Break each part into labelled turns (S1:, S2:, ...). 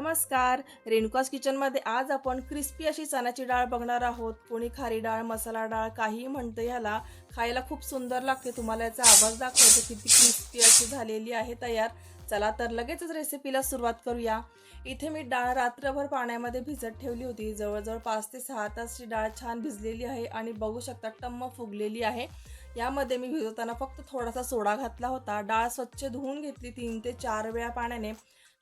S1: नमस्कार. रेणुकास किचनमध्ये आज आपण क्रिस्पी अशी चण्याची डाळ बघणार आहोत. कोणी खारी डाळ मसाला डाळ काही म्हणतं ह्याला. खायला खूप सुंदर लागते. तुम्हाला याचा आवाज दाखवतो किती क्रिस्पी अशी झालेली आहे तयार. चला तर लगेचच रेसिपीला सुरुवात करूया. इथे मी डाळ रात्रभर पाण्यामध्ये भिजत ठेवली होती. जवळजवळ पाच ते सहा तासची डाळ छान भिजलेली आहे आणि बघू शकता टम्म फुगलेली आहे. यामध्ये मी भिजवताना फक्त थोडासा सोडा घातला होता. डाळ स्वच्छ धुवून घेतली तीन ते चार वेळा पाण्याने.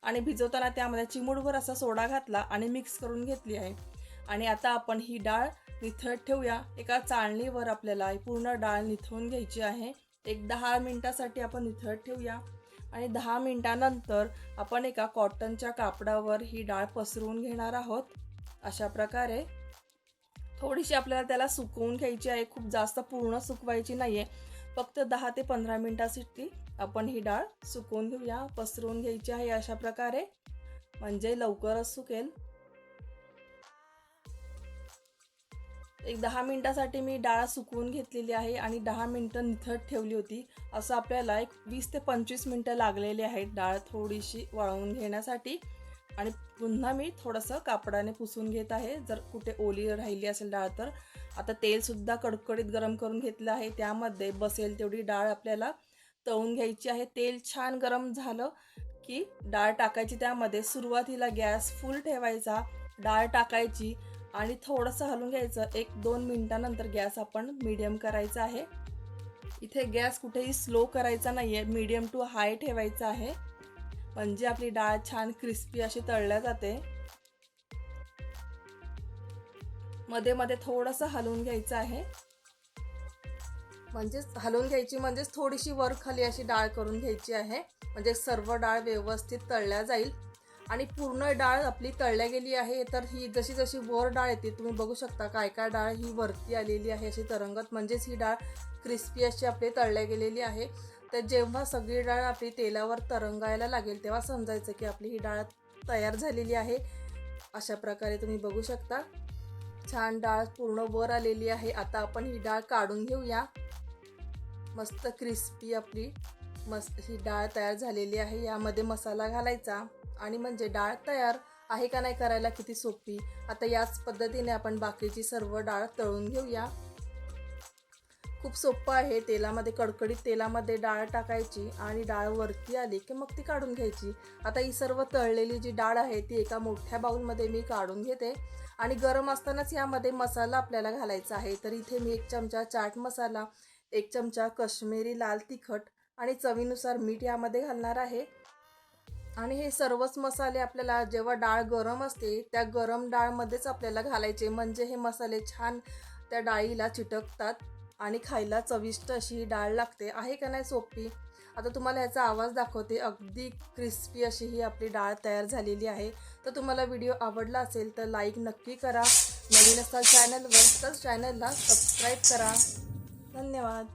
S1: आणि भिजवताना त्यामध्ये चिमूटभर असा सोडा घातला आणि मिक्स करून घेतली आहे. आणि आता आपण ही डाळ निथळत ठेवूया. एका चाळणीवर आपल्याला पूर्ण डाळ निथळून घ्यायची आहे. एक दहा मिनटासाठी आपण निथळत ठेवूया. आणि दहा मिनटानंतर आपण एका कॉटनच्या कापडावर ही डाळ पसरवून घेणार आहोत. अशा प्रकारे. थोडीशी आपल्याला त्याला सुकवून घ्यायची आहे. खूप जास्त पूर्ण सुकवायची नाही आहे फक्त दहा ते पंधरा मिनटासाठी आपण ही डाळ सुकवून घेऊया पसरवून घ्यायची आहे अशा प्रकारे. म्हणजे लवकरच सुकेल. एक दहा मिनटासाठी मी डाळ सुकवून घेतलेली आहे आणि दहा मिनटं निथट ठेवली होती. असं आपल्याला एक वीस ते पंचवीस मिनटं लागलेली आहेत डाळ थोडीशी वाळवून घेण्यासाठी. आणि पुन्हा मी थोडंसं कापडाने पुसून घेत आहे. जर कुठे ओली राहिली असेल डाळ तर आता तेलसुद्धा कडकडीत गरम करून घेतलं आहे. त्यामध्ये बसेल तेवढी डाळ आपल्याला तळून घ्यायची आहे. तेल छान गरम झालं की डाळ टाकायची. त्यामध्ये सुरुवातीला गॅस फुल ठेवायचा डाळ टाकायची आणि थोडंसं हलून घ्यायचं. एक दोन मिनटानंतर गॅस आपण मीडियम करायचा आहे. इथे गॅस कुठेही स्लो करायचा नाही आहे मीडियम टू हाय ठेवायचा आहे. म्हणजे आपली डाळ छान क्रिस्पी अशी तळल्या जाते. मध्ये मध्ये थोडंसं हलवून घ्यायचं आहे. म्हणजेच हलवून घ्यायची म्हणजेच थोडीशी वर खाली अशी डाळ करून घ्यायची आहे. म्हणजे सर्व डाळ व्यवस्थित तळल्या जाईल. आणि पूर्ण डाळ आपली तळल्या गेली आहे. तर ही जशी जशी वर डाळ येते तुम्ही बघू शकता काय काय डाळ ही वरती आलेली आहे अशी तरंगत. म्हणजेच ही डाळ क्रिस्पी अशी आपली तळल्या गेलेली आहे. तर जेव्हा सगळी डाळ आपली तेलावर तरंगायला लागेल तेव्हा समजायचं की आपली ही डाळ तयार झालेली आहे. अशा प्रकारे तुम्ही बघू शकता. छान डाळ पूर्ण वर आलेली आहे. आता आपण ही डाळ काढून घेऊया. मस्त क्रिस्पी आपली मस्त ही डाळ तयार झालेली आहे. यामध्ये मसाला घालायचा आणि म्हणजे डाळ तयार आहे का नाही करायला किती सोपी. आता याच पद्धतीने आपण बाकीची सर्व डाळ तळून घेऊया. खूप सोपं आहे तेलामध्ये कडकडीत तेलामध्ये डाळ टाकायची आणि डाळ वरती आली की मग ती काढून घ्यायची. आता ही सर्व तळलेली जी डाळ आहे ती एका मोठ्या बाऊलमध्ये मी काढून घेते आणि गरम असतानाच यामध्ये मसाला आपल्याला घालायचा आहे. तर इथे मी एक चमचा चाट मसाला एक चमचा कश्मीरी लाल तिखट आणि चवीनुसार मीठ यामध्ये घालणार आहे. आणि हे सर्वच मसाले आपल्याला जेव्हा डाळ गरम असते त्या गरम डाळमध्येच आपल्याला घालायचे. म्हणजे हे मसाले छान त्या डाळीला चिटकतात. आणि खायला चविष्ट अशी ही डाळ लागते. आहे का नाही सोपी? आता तुम्हाला ह्याचा आवाज दाखवते. अगदी क्रिस्पी अशी ही आपली डाळ तयार झालेली आहे. तर तुम्हाला व्हिडिओ आवडला असेल तर लाईक नक्की करा. नवीन असाल चॅनलवर तर चॅनलला सबस्क्राईब करा. धन्यवाद.